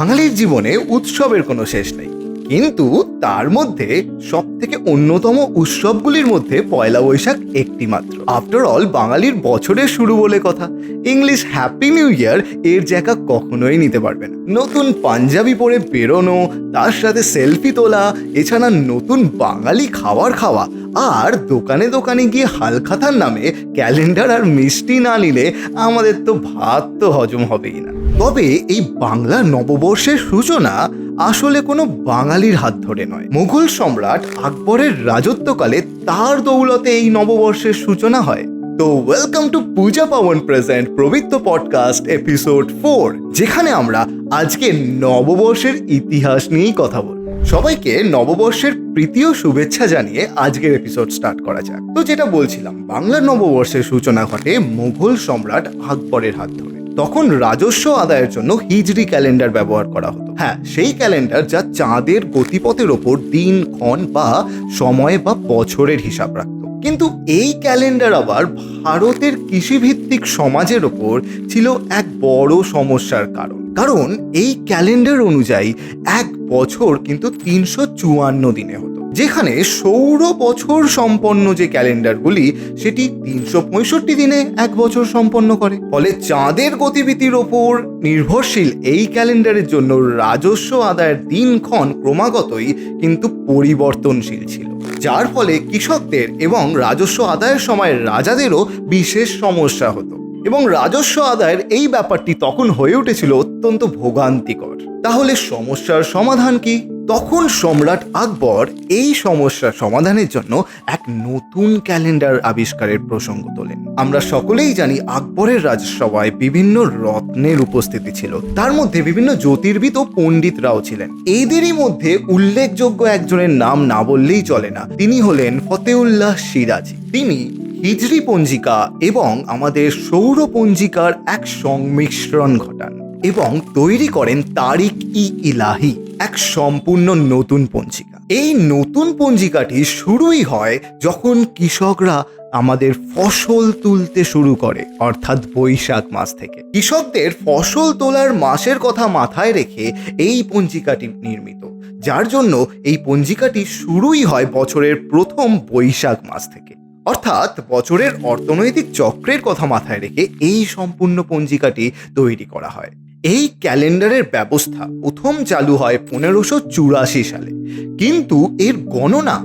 বাঙালির জীবনে উৎসবের কোনো শেষ নেই। কিন্তু তার মধ্যে সব থেকে অন্যতম উৎসবগুলির মধ্যে পয়লা বৈশাখ একটি মাত্র। আফটার অল বাঙালির বছরের শুরু বলে কথা। ইংলিশ হ্যাপি নিউ ইয়ার এর জায়গা কখনোই নিতে পারবে না। নতুন পাঞ্জাবি পরে বেরোনো, তার সাথে সেলফি তোলা, এছাড়া নতুন বাঙালি খাবার খাওয়া আর দোকানে দোকানে গিয়ে হালখাতার নামে ক্যালেন্ডার আর মিষ্টি না নিলে আমাদের তো ভাত তো হজম হবেই না। তবে এই বাংলা নববর্ষের সূচনা আসলে কোনো বাঙালির হাত ধরে নয়। মুঘল সম্রাট আকবরের রাজত্বকালে তার দৌলতে এই নববর্ষের সূচনা হয়। তো welcome to Puja Paban present Pabitra podcast episode four যেখানে আমরা আজকে নববর্ষের ইতিহাস নিয়েই কথা বলব। সবাইকে নববর্ষের প্রীতি ও শুভেচ্ছা জানিয়ে আজকের এপিসোড স্টার্ট করা যাক। তো যেটা বলছিলাম বাংলার নববর্ষের সূচনা ঘটে মুঘল সম্রাট আকবরের হাত ধরে। তখন রাজস্ব আদায়ের জন্য হিজড়ি ক্যালেন্ডার ব্যবহার করা হতো। হ্যাঁ সেই ক্যালেন্ডার যা চাঁদের গতিপথের ওপর দিন, ক্ষণ বা সময় বা বছরের হিসাব রাখত। কিন্তু এই ক্যালেন্ডার আবার ভারতের কৃষিভিত্তিক সমাজের ওপর ছিল এক বড় সমস্যার কারণ। কারণ এই ক্যালেন্ডার অনুযায়ী এক বছর কিন্তু তিনশো চুয়ান্ন দিনে হতো। যেখানে সৌর বছর সম্পন্ন যে ক্যালেন্ডারগুলি, সেটি তিনশো পঁয়ষট্টি দিনে এক বছর সম্পন্ন করে। ফলে চাঁদের গতিবিধির ওপর নির্ভরশীল এই ক্যালেন্ডারের জন্য রাজস্ব আদায়ের দিনক্ষণ ক্রমাগতই কিন্তু পরিবর্তনশীল ছিল। যার ফলে কৃষকদের এবং রাজস্ব আদায়ের সময় রাজাদেরও বিশেষ সমস্যা হতো। এবং রাজস্ব আদায়ের এই ব্যাপারটি তখন হয়ে উঠেছিল অত্যন্ত ভোগান্তিকর। তাহলে সমস্যার সমাধান কি? তখন সম্রাট আকবর এই সমস্যার সমাধানের জন্য এক নতুন ক্যালেন্ডার আবিষ্কারের প্রসঙ্গ তোলেন। আমরা সকলেই জানি আকবরের রাজসভায় বিভিন্ন রত্নের উপস্থিতি ছিল। তার মধ্যে বিভিন্ন জ্যোতির্বিদ ও পণ্ডিতরাও ছিলেন। এদেরই মধ্যে উল্লেখযোগ্য একজনের নাম না বললেই চলে না। তিনি হলেন ফতেউল্লাহ সিরাজি। তিনি হিজরি পঞ্জিকা এবং আমাদের সৌর পঞ্জিকার এক সংমিশ্রণ ঘটান এবং তৈরি করেন তারিক ই ইলাহি, এক সম্পূর্ণ নতুন পঞ্জিকা। এই নতুন পঞ্জিকাটি শুরুই হয় যখন কৃষকরা আমাদের ফসল তুলতে শুরু করে, অর্থাৎ বৈশাখ মাস থেকে। কৃষকদের ফসল তোলার মাসের কথা মাথায় রেখে এই পঞ্জিকাটি নির্মিত। যার জন্য এই পঞ্জিকাটি শুরুই হয় বছরের প্রথম বৈশাখ মাস থেকে। অর্থাৎ বছরের অর্থনৈতিক চক্রের কথা মাথায় রেখে এই সম্পূর্ণ পঞ্জিকাটি তৈরি করা হয়। এই ক্যালেন্ডারের ব্যবস্থা প্রথম চালু হয় পনেরোশো চুরাশি সালে। কিন্তু এর গণনা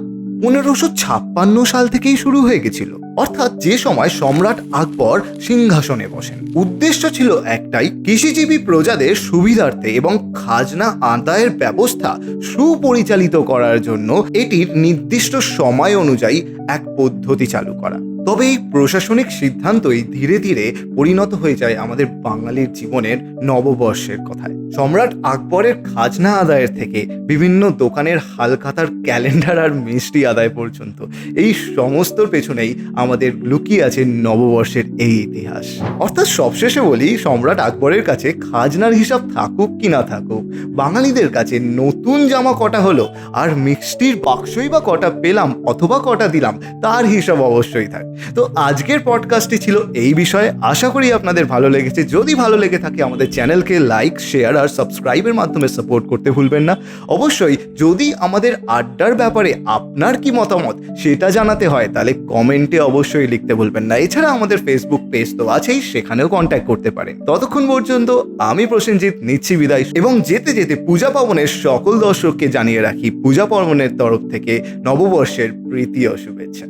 পনেরোশো ছাপ্পান্ন সাল থেকেই শুরু হয়ে গেছিল। অর্থাৎ যে সময় সম্রাট আকবর সিংহাসনে বসেন, উদ্দেশ্য ছিল একটাই, কৃষিজীবী প্রজাদের সুবিধার্থে এবং খাজনা আদায়ের ব্যবস্থা সুপরিচালিত করার জন্য এটির নির্দিষ্ট সময় অনুযায়ী এক পদ্ধতি চালু করা। তবে এই প্রশাসনিক সিদ্ধান্তই ধীরে ধীরে পরিণত হয়ে যায় আমাদের বাঙালির জীবনের নববর্ষের কথায়। সম্রাট আকবরের খাজনা আদায়ের থেকে বিভিন্ন দোকানের হালখাতার ক্যালেন্ডার আর মিষ্টি আদায় পর্যন্ত এই সমস্তর পেছনেই আমাদের লুকিয়ে আছে নববর্ষের এই ইতিহাস। অর্থাৎ সবশেষে বলি, সম্রাট আকবরের কাছে খাজনার হিসাব থাকুক কি না থাকুক, বাঙালিদের কাছে নতুন জামা কটা হলো আর মিষ্টির বাক্সই বা কটা পেলাম অথবা কটা দিলাম, তার হিসাব অবশ্যই থাক তো আজকের পডকাস্টটি ছিল এই বিষয়ে। আশা করি আপনাদের ভালো লেগেছে। যদি ভালো লেগে থাকে, আমাদের চ্যানেলকে লাইক শেয়ার আর সাবস্ক্রাইবের মাধ্যমে সাপোর্ট করতে ভুলবেন না। অবশ্যই যদি আমাদের আড্ডার ব্যাপারে আপনার কি মতামত সেটা জানাতে হয়, তাহলে কমেন্টে অবশ্যই লিখতে ভুলবেন না। এছাড়া আমাদের ফেসবুক পেজ তো আছেই, সেখানেও কন্ট্যাক্ট করতে পারেন। ততক্ষণ পর্যন্ত আমি প্রসেনজিৎ, নিচ্ছি বিদায়। এবং যেতে যেতে পূজা পাবনের সকল দর্শককে জানিয়ে রাখি, পূজা পার্বণের তরফ থেকে নববর্ষের প্রীতি ও শুভেচ্ছা।